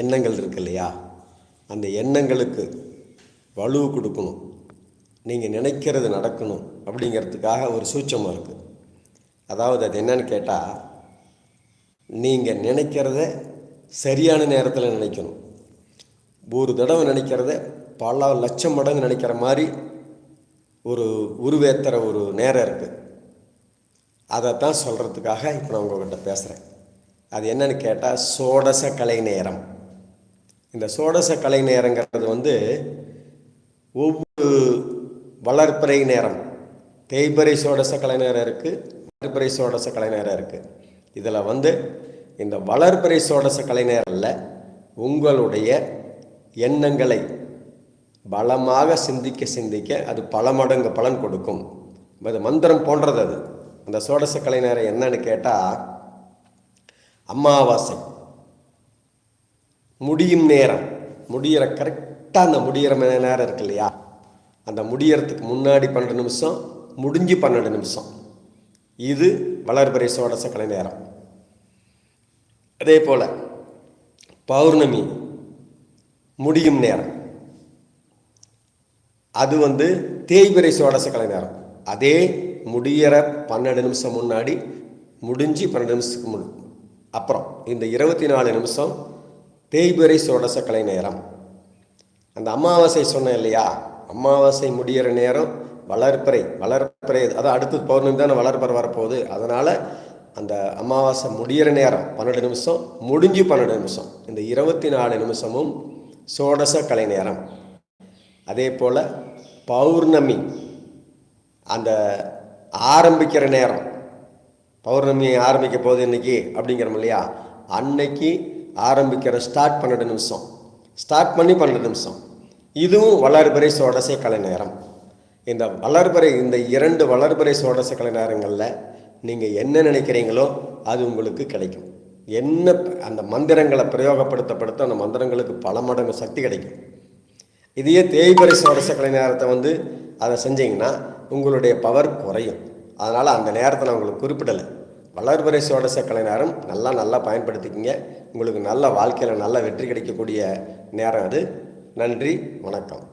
எண்ணங்கள் இருக்கு இல்லையா? அந்த எண்ணங்களுக்கு வலு கொடுக்கணும். நீங்கள் நினைக்கிறது நடக்கணும் அப்படிங்கிறதுக்காக ஒரு சூட்சமாக இருக்குது அதாவது அது என்னன்னு கேட்டால் நீங்கள் நினைக்கிறத சரியான நேரத்தில் நினைக்கணும். ஒரு தடவை நினைக்கிறத பல லட்சம் மடங்கு நினைக்கிற மாதிரி ஒரு உருவேத்துற ஒரு நேரம் இருக்குது அதைத்தான் சொல்கிறதுக்காக இப்போ நான் உங்கள்கிட்ட பேசுகிறேன் அது என்னன்னு கேட்டால் சோடச கலை நேரம். இந்த சோடச கலை நேரங்கிறது வந்து ஒவ்வொரு வளர்ப்பறை நேரம். தேய்பறை சோடச கலை நேரம் இருக்குது வளர்ப்பறை சோடச கலை நேரம் இருக்குது இதில் வந்து இந்த வளர்ப்பறை சோடச கலை நேரம்ல உங்களுடைய எண்ணங்களை பலமாக சிந்திக்க சிந்திக்க அது பல மடங்கு பலன் கொடுக்கும். அது மந்திரம் போன்றது அது. அந்த சோடச கலை நேரம் என்னன்னு கேட்டால் அமாவாசை. முடியும் நேரம். முடியிற கரெக்டாக அந்த முடியிற நேரம் இருக்கு இல்லையா? அந்த முடியறதுக்கு முன்னாடி பன்னெண்டு நிமிஷம் முடிஞ்சு பன்னெண்டு நிமிஷம். இது வளர்பிறை சோடச கலை நேரம். அதே போல் பௌர்ணமி முடியும் நேரம். அது வந்து தேய்பிறை சோடச கலை நேரம். அதே முடியிற பன்னெண்டு நிமிஷம் முன்னாடி முடிஞ்சு பன்னெண்டு நிமிஷத்துக்கு முன் அப்புறம் இந்த இருபத்தி நாலு நிமிஷம் தேய்பிறை சோடச கலை நேரம். அந்த அமாவாசை சொன்னேன் இல்லையா? அமாவாசை முடியிற நேரம் வளர்ப்பறை வளர்ப்பறை அதான் அடுத்தது பௌர்ணமி தானே வளர்ப்பறை வரப்போகுது. அதனால் அந்த அமாவாசை முடியிற நேரம் பன்னெண்டு நிமிஷம் முடிஞ்சு பன்னெண்டு நிமிஷம். இந்த இருபத்தி நாலு நிமிஷமும் சோடச கலை நேரம். அதே போல் பௌர்ணமி அந்த ஆரம்பிக்கிற நேரம் பௌர்ணமி ஆரம்பிக்க போகுது இன்றைக்கி அப்படிங்கிறோம் இல்லையா? அன்னைக்கு ஆரம்பிக்கிற ஸ்டார்ட் பன்னெண்டு நிமிஷம். ஸ்டார்ட் பண்ணி பன்னெண்டு நிமிஷம். இதுவும் வளர்பிறை சோடசை கலை நேரம். இந்த வளர்பிறை இந்த இரண்டு வளர்பிறை சோடச கலை நேரங்களில் நீங்கள் என்ன நினைக்கிறீங்களோ அது உங்களுக்கு கிடைக்கும். என்ன அந்த மந்திரங்களை பிரயோகப்படுத்தப்படுத்த அந்த மந்திரங்களுக்கு பல மடங்கு சக்தி கிடைக்கும். இதையே தேய்பிறை சோடச கலை நேரத்தை வந்து அதை செஞ்சீங்கன்னா உங்களுடைய பவர் குறையும். அதனால் அந்த நேரத்தை நான் உங்களுக்கு குறிப்பிடலை. வளர்பிறை சோடச கலை நேரம் நல்லா நல்லா பயன்படுத்திக்கிங்க. உங்களுக்கு நல்ல வாழ்க்கையில் நல்ல வெற்றி கிடைக்கக்கூடிய நேரம் அது. நன்றி வணக்கம்.